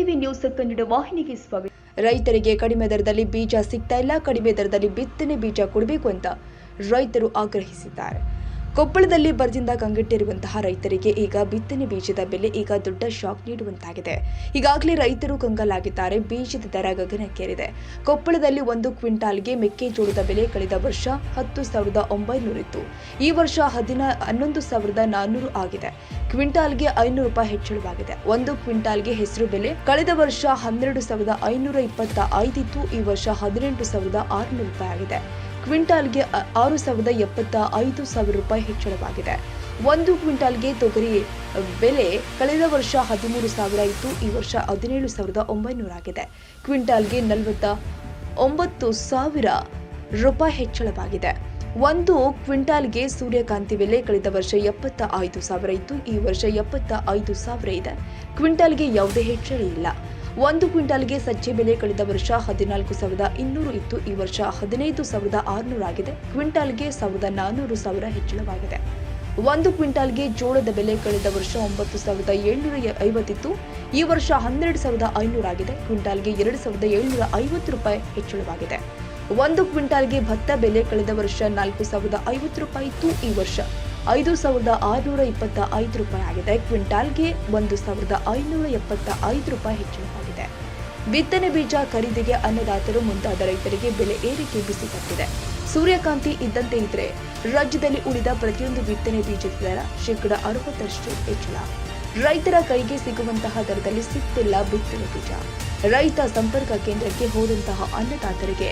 ಹೊಸ ಕನ್ನಡ ವಾಹಿನಿಗೆ ಸ್ವಾಗತ. ರೈತರಿಗೆ ಕಡಿಮೆ ದರದಲ್ಲಿ ಬೀಜ ಸಿಗ್ತಾ ಇಲ್ಲ, ಕಡಿಮೆ ದರದಲ್ಲಿ ಬಿತ್ತನೆ ಬೀಜ ಕೊಡಬೇಕು ಅಂತ ರೈತರು ಆಗ್ರಹಿಸಿದ್ದಾರೆ. ಕೊಪ್ಪಳದಲ್ಲಿ ಬರದಿಂದ ಕಂಗೆಟ್ಟಿರುವಂತಹ ರೈತರಿಗೆ ಈಗ ಬಿತ್ತನೆ ಬೀಜದ ಬೆಲೆ ಈಗ ದೊಡ್ಡ ಶಾಕ್ ನೀಡುವಂತಾಗಿದೆ. ಈಗಾಗಲೇ ರೈತರು ಕಂಗಾಲಾಗಿದ್ದಾರೆ. ಬೀಜದ ದರ ಗಗನಕ್ಕೇರಿದೆ. ಕೊಪ್ಪಳದಲ್ಲಿ ಒಂದು ಕ್ವಿಂಟಾಲ್ಗೆ ಮೆಕ್ಕೆಜೋಳದ ಬೆಲೆ ಕಳೆದ ವರ್ಷ ಹತ್ತು ಸಾವಿರದ ಒಂಬೈನೂರಿತ್ತು. ಈ ವರ್ಷ ಹದಿನ, ಹನ್ನೊಂದು ಸಾವಿರದ ನಾನ್ನೂರು ಆಗಿದೆ. ಕ್ವಿಂಟಾಲ್ಗೆ ಐನೂರು ರೂಪಾಯಿ ಹೆಚ್ಚಳವಾಗಿದೆ. ಒಂದು ಕ್ವಿಂಟಾಲ್ಗೆ ಹೆಸರು ಬೆಲೆ ಕಳೆದ ವರ್ಷ ಹನ್ನೆರಡು ಸಾವಿರದ ಐನೂರ ಇಪ್ಪತ್ತ ಐದಿತ್ತು. ಈ ವರ್ಷ ಹದಿನೆಂಟು ಸಾವಿರದ ಆರುನೂರು ರೂಪಾಯಿ ಆಗಿದೆ. ಕ್ವಿಂಟಾಲ್ಗೆ ಆರು ಸಾವಿರದ ಎಪ್ಪತ್ತ ಐದು ಸಾವಿರ ರೂಪಾಯಿ ಹೆಚ್ಚಳವಾಗಿದೆ. ಒಂದು ಕ್ವಿಂಟಾಲ್ಗೆ ತೊಗರಿ ಬೆಲೆ ಕಳೆದ ವರ್ಷ ಹದಿಮೂರು ಸಾವಿರ ಇತ್ತು, ಈ ವರ್ಷ ಹದಿನೇಳು ಸಾವಿರದ ಒಂಬೈನೂರ ಆಗಿದೆ. ಕ್ವಿಂಟಾಲ್ಗೆ ನಲವತ್ತ ಒಂಬತ್ತು ಸಾವಿರ ರೂಪಾಯಿ ಹೆಚ್ಚಳವಾಗಿದೆ. ಒಂದು ಕ್ವಿಂಟಾಲ್ಗೆ ಸೂರ್ಯಕಾಂತಿ ಬೆಲೆ ಕಳೆದ ವರ್ಷ ಎಪ್ಪತ್ತ ಐದು ಸಾವಿರ ಇತ್ತು, ಈ ವರ್ಷ ಎಪ್ಪತ್ತ ಐದು ಸಾವಿರ ಇದೆ. ಕ್ವಿಂಟಾಲ್ಗೆ ಯಾವುದೇ ಹೆಚ್ಚಳ ಇಲ್ಲ. ಒಂದು ಕ್ವಿಂಟಾಲ್ಗೆ ಸಜ್ಜೆ ಬೆಲೆ ಕಳೆದ ವರ್ಷ ಹದಿನಾಲ್ಕು ಸಾವಿರದ ಇನ್ನೂರು ಇತ್ತು. ಈ ವರ್ಷ ಹದಿನೈದು ಸಾವಿರದ ಆರುನೂರು ಆಗಿದೆ. ಕ್ವಿಂಟಾಲ್ಗೆ ಸಾವಿರದ ನಾನ್ನೂರು ಸಾವಿರ ಹೆಚ್ಚಳವಾಗಿದೆ. ಒಂದು ಕ್ವಿಂಟಾಲ್ಗೆ ಜೋಳದ ಬೆಲೆ ಕಳೆದ ವರ್ಷ ಒಂಬತ್ತು ಸಾವಿರದ ಏಳ್ನೂರ ಐವತ್ತಿತ್ತು ಈ ವರ್ಷ ಹನ್ನೆರಡು ಸಾವಿರದ ಐನೂರು ಆಗಿದೆ. ಕ್ವಿಂಟಾಲ್ಗೆ ಎರಡು ಸಾವಿರದ ಏಳ್ನೂರ ಐವತ್ತು ರೂಪಾಯಿ ಹೆಚ್ಚಳವಾಗಿದೆ. ಒಂದು ಕ್ವಿಂಟಾಲ್ಗೆ ಭತ್ತ ಬೆಲೆ ಕಳೆದ ವರ್ಷ ನಾಲ್ಕು ಸಾವಿರದ ಐವತ್ತು ರೂಪಾಯಿ ಇತ್ತು. ಈ ವರ್ಷ ಐದು ಸಾವಿರದ ಆರುನೂರ ಇಪ್ಪತ್ತ ಐದು ರೂಪಾಯಿ ಆಗಿದೆ. ಕ್ವಿಂಟಾಲ್ಗೆ ಒಂದು ಸಾವಿರದ ಐನೂರ ಎಪ್ಪತ್ತ ಐದು ರೂಪಾಯಿ ಹೆಚ್ಚಳವಾಗಿದೆ ಬಿತ್ತನೆ ಬೀಜ ಖರೀದಿಗೆ ಅನ್ನದಾತರು ಮುಂತಾದ ರೈತರಿಗೆ ಬೆಲೆ ಏರಿಕೆ ಬಿಸಿ ತಟ್ಟಿದೆ. ಸೂರ್ಯಕಾಂತಿ ಇದ್ದಂತೆ ಇದ್ರೆ ರಾಜ್ಯದಲ್ಲಿ ಉಳಿದ ಪ್ರತಿಯೊಂದು ಬಿತ್ತನೆ ಬೀಜದ ದರ ಶೇಕಡ ಅರವತ್ತರಷ್ಟು ಹೆಚ್ಚಳ. ರೈತರ ಕೈಗೆ ಸಿಗುವಂತಹ ದರದಲ್ಲಿ ಸಿಗ್ತಿಲ್ಲ ಬಿತ್ತನೆ ಬೀಜ. ರೈತ ಸಂಪರ್ಕ ಕೇಂದ್ರಕ್ಕೆ ಹೋದಂತಹ ಅನ್ನದಾತರಿಗೆ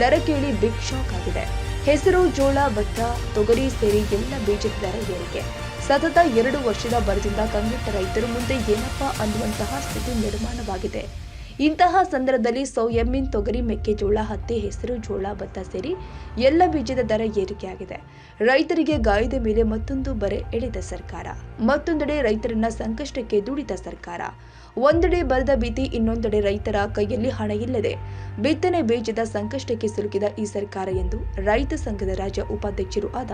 ದರ ಕೇಳಿ ಬಿಗ್ ಶಾಕ್ ಆಗಿದೆ. ಹೆಸರು, ಜೋಳ, ಭತ್ತ, ತೊಗರಿ ಸೇರಿ ಎಲ್ಲ ಬೀಜದ ದರ ಏರಿಕೆ ಸತತ ಎರಡು ವರ್ಷದ ಬರದಿಂದ ಕಂಗೆಟ್ಟ ರೈತರು ಮುಂದೆ ಏನಪ್ಪಾ ಅನ್ನುವಂತಹ ಸ್ಥಿತಿ ನಿರ್ಮಾಣವಾಗಿದೆ. ಇಂತಹ ಸಂದರ್ಭದಲ್ಲಿ ಸೋಯಾಬೀನ್ ತೊಗರಿ, ಮೆಕ್ಕೆಜೋಳ, ಹತ್ತಿ, ಹೆಸರು, ಜೋಳ, ಭತ್ತ ಸೇರಿ ಎಲ್ಲ ಬೀಜದ ದರ ಏರಿಕೆಯಾಗಿದೆ. ರೈತರಿಗೆ ಗಾಯದ ಮೇಲೆ ಮತ್ತೊಂದು ಬರೆ ಎಳೆದ ಸರ್ಕಾರ. ಮತ್ತೊಂದೆಡೆ ರೈತರನ್ನ ಸಂಕಷ್ಟಕ್ಕೆ ದುಡಿದ ಸರ್ಕಾರ. ಒಂದೆಡೆ ಬರದ ಭೀತಿ, ಇನ್ನೊಂದೆಡೆ ರೈತರ ಕೈಯಲ್ಲಿ ಹಣ ಇಲ್ಲದೆ ಬಿತ್ತನೆ ಬೀಜದ ಸಂಕಷ್ಟಕ್ಕೆ ಸಿಲುಕಿದ ಈ ಸರ್ಕಾರ ಎಂದು ರೈತ ಸಂಘದ ರಾಜ್ಯ ಉಪಾಧ್ಯಕ್ಷರು ಆದ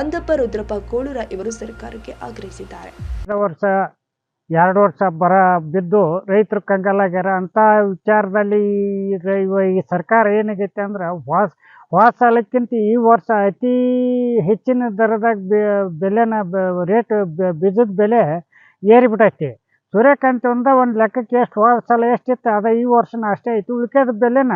ಅಂದಪ್ಪ ರುದ್ರಪ್ಪ ಕೋಳೂರ ಇವರು ಸರ್ಕಾರಕ್ಕೆ ಆಗ್ರಹಿಸಿದ್ದಾರೆ. ಎರಡು ವರ್ಷ ಬರ ಬಿದ್ದು ರೈತರು ಕಂಗಾಲಾಗ್ಯಾರ ಅಂಥ ವಿಚಾರದಲ್ಲಿ ಈ ರೈ- ಇವ- ಈ ಸರ್ಕಾರ ಏನಾಗೈತೆ ಅಂದ್ರೆ ವಾಸ್ ಹೋದ ಸಾಲಕ್ಕಿಂತ ಈ ವರ್ಷ ಅತಿ ಹೆಚ್ಚಿನ ದರದಾಗ ಬೆಲೆನ ರೇಟ್ ಬೀಜದ ಬೆಲೆ ಏರಿಬಿಟ್ಟೈತಿ ಸೂರ್ಯಕಾಂತಿ ಒಂದ ಒಂದು ಲೆಕ್ಕಕ್ಕೆ ಎಷ್ಟು ಹೋದ ಸಲ ಎಷ್ಟಿತ್ತು, ಅದ ಈ ವರ್ಷನ ಅಷ್ಟೇ ಐತಿ. ಉಳ್ಕೆದ ಬೆಲೆನ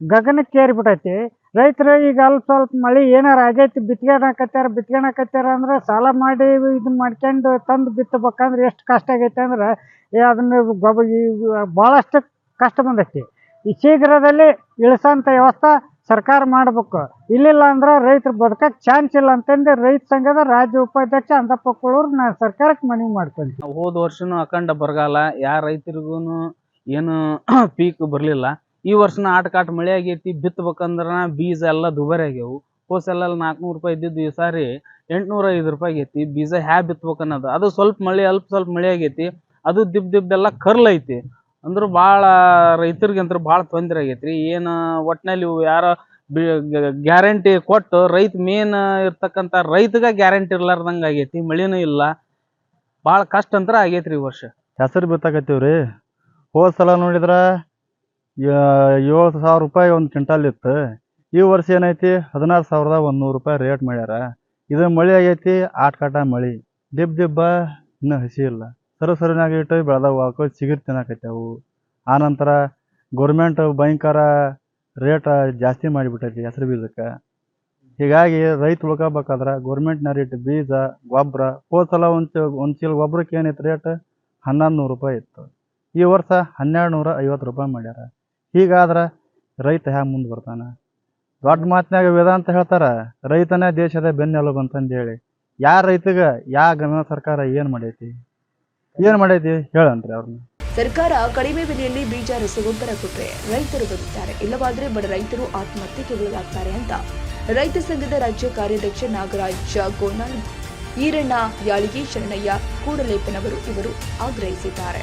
ಗಗನಕ್ಕೆ ಏರಿಬಿಟ್ಟೈತಿ ರೈತರು ಈಗ ಅಲ್ಪ ಸ್ವಲ್ಪ ಮಳೆ ಏನಾರ ಆಗೈತಿ ಬಿತ್ಕೊಳಕತ್ಯಾರ ಬಿತ್ಕೊಳಕತ್ಯಾರ ಅಂದ್ರೆ ಸಾಲ ಮಾಡಿ ಇದನ್ನ ಮಾಡ್ಕೊಂಡು ತಂದು ಬಿತ್ತಬೇಕಂದ್ರೆ ಎಷ್ಟು ಕಷ್ಟ ಆಗೈತೆ ಅಂದ್ರೆ ಅದನ್ನ ಗೊಬ್ಬ ಭಾಳಷ್ಟು ಕಷ್ಟ ಬಂದೈತಿ. ಈ ಶೀಘ್ರದಲ್ಲಿ ಇಳಿಸೋಂಥ ವ್ಯವಸ್ಥೆ ಸರ್ಕಾರ ಮಾಡ್ಬೇಕು. ಇಲ್ಲಿಲ್ಲ ಅಂದ್ರೆ ರೈತರು ಬದುಕಕ್ಕೆ ಚಾನ್ಸ್ ಇಲ್ಲ ಅಂತಂದು ರೈತ ಸಂಘದ ರಾಜ್ಯ ಉಪಾಧ್ಯಕ್ಷ ಅಂದಪ್ಪ ಕೊಳೂರು ನಾನು ಸರ್ಕಾರಕ್ಕೆ ಮನವಿ ಮಾಡ್ತೀನಿ ಹೋದ ವರ್ಷನೂ ಅಖಂಡ ಬರಗಾಲ, ಯಾರ ರೈತರಿಗೂ ಏನು ಪೀಕ್ ಬರಲಿಲ್ಲ. ಈ ವರ್ಷನ ಆಟಕಾಟ ಮಳೆ ಆಗೈತಿ ಬಿತ್ತಬೇಕಂದ್ರ ಬೀಜ ಎಲ್ಲ ದುಬಾರಿ ಆಗ್ಯವು. ಹೋಸೆಲ್ಲ ಸಲ ನಾಲ್ಕುನೂರು ರೂಪಾಯಿ ಇದ್ದಿದ್ದು ಈ ಸಾರಿ ಎಂಟ್ನೂರ ಐದು ರೂಪಾಯಿ ಆಗೈತಿ. ಬೀಜ ಹ್ಯಾ ಬಿತ್ಬೇಕು ಅನ್ನೋದು ಅದು ಸ್ವಲ್ಪ ಮಳೆ, ಅಲ್ಪ ಸ್ವಲ್ಪ ಮಳೆ ಆಗೈತಿ. ಅದು ದಿಬ್ ದಿಬ್ದೆಲ್ಲ ಕರ್ಲ್ ಐತಿ. ಅಂದ್ರೆ ಭಾಳ ಅಂತ್ರ ಭಾಳ ತೊಂದರೆ ಆಗೈತ್ರಿ. ಏನು ಒಟ್ನಲ್ಲಿ ಇವು ಯಾರ ಗ್ಯಾರಂಟಿ ಕೊಟ್ಟು ರೈತ ಮೇನ್ ಇರ್ತಕ್ಕಂಥ ರೈತಗ ಗ್ಯಾರಂಟಿ ಇರ್ಲಾರ್ದಂಗೆ ಆಗೈತಿ. ಮಳೆನೂ ಇಲ್ಲ. ಭಾಳ ಕಷ್ಟ ಅಂತರ ಆಗೈತ್ರಿ ಈ ವರ್ಷ. ಹೆಸರು ಬಿತ್ತಾಕತ್ತೀವ್ರಿ? ಹೋದ ಸಲ ನೋಡಿದ್ರ ಏಳು ಸಾವಿರ ರೂಪಾಯಿ ಒಂದು ಕ್ವಿಂಟಲ್ ಇತ್ತು. ಈ ವರ್ಷ ಏನೈತಿ? ಹದಿನಾರು ಸಾವಿರದ ಒಂದು ನೂರು ರೂಪಾಯಿ ರೇಟ್ ಮಾಡ್ಯಾರ. ಇದು ಮಳೆ ಆಗೈತಿ? ಆಟ್ಕಾಟ ಮಳಿ. ದಿಬ್ ದಿಬ್ಬ ಇನ್ನೂ ಹಸಿ ಇಲ್ಲ. ಸರು ಸರಿನಾಗ ಇಟ್ಟು ಬೆಳೆದವು ಹಾಕೋ ಚಿಗುರು ತಿನ್ನಕತ್ಯಾವು ಆನಂತರ ಗೌರ್ಮೆಂಟ್ ಭಯಂಕರ ರೇಟ್ ಜಾಸ್ತಿ ಮಾಡಿಬಿಟ್ಟೈತಿ ಹೆಸರು ಬೀಜಕ್ಕೆ. ಹೀಗಾಗಿ ರೈತ ಉಳ್ಕೋಬೇಕಾದ್ರೆ ಗೌರ್ಮೆಂಟ್ನ ರೇಟ್ ಬೀಜ ಗೊಬ್ಬರ ಹೋದ ಸಲ ಒಂದು ಒಂದು ಚೀಲ ಗೊಬ್ಬರಕ್ಕೆ ಏನಿತ್ತು ರೇಟ್ ಹನ್ನೊಂದು ನೂರು ರೂಪಾಯಿ ಇತ್ತು. ಈ ವರ್ಷ ಹನ್ನೆರಡು ನೂರ ಐವತ್ತು ರೂಪಾಯಿ ಮಾಡ್ಯಾರ. ಹೀಗಾದ್ರೆ ರೈತ ಹ್ಯಾ ಮುಂದೆ ಬರ್ತಾನೆ? ದೊಡ್ಡ ಮಾತಿನಾಗ ವೇದಾಂತ ಹೇಳ್ತಾರೆ, ರೈತನೇ ದೇಶದ ಬೆನ್ನೆಲುಬು ಅಂತಂದು ಹೇಳಿ ಯಾ ರೈತಗ, ಯಾ ಗಮನ ಸರ್ಕಾರ ಏನು ಮಾಡೈತಿ? ಏನು ಮಾಡೈತಿ ಹೇಳನ್ರಿ ಅವ್ರನ್ನ. ಸರ್ಕಾರ ಕಡಿಮೆ ಬೆಲೆಯಲ್ಲಿ ಬೀಜ, ರಸಗೊಬ್ಬರ ಕೊಟ್ಟರೆ ರೈತರು ಬದುಕ್ತಾರೆ ಇಲ್ಲವಾದ್ರೆ ಬಡ ರೈತರು ಆತ್ಮಹತ್ಯೆಗೆ ಒಳಗಾಗ್ತಾರೆ ಅಂತ. ರೈತ ಸಂಘದ ರಾಜ್ಯ ಕಾರ್ಯಾಧ್ಯಕ್ಷ ನಾಗರಾಜ್ ಗೋನಾಳ್ ಈರಣ್ಣ ಯಾಳಿಗೆ ಶರಣಯ್ಯ ಕೂಡಲೇಪನವರು ಇವರು ಆಗ್ರಹಿಸಿದ್ದಾರೆ.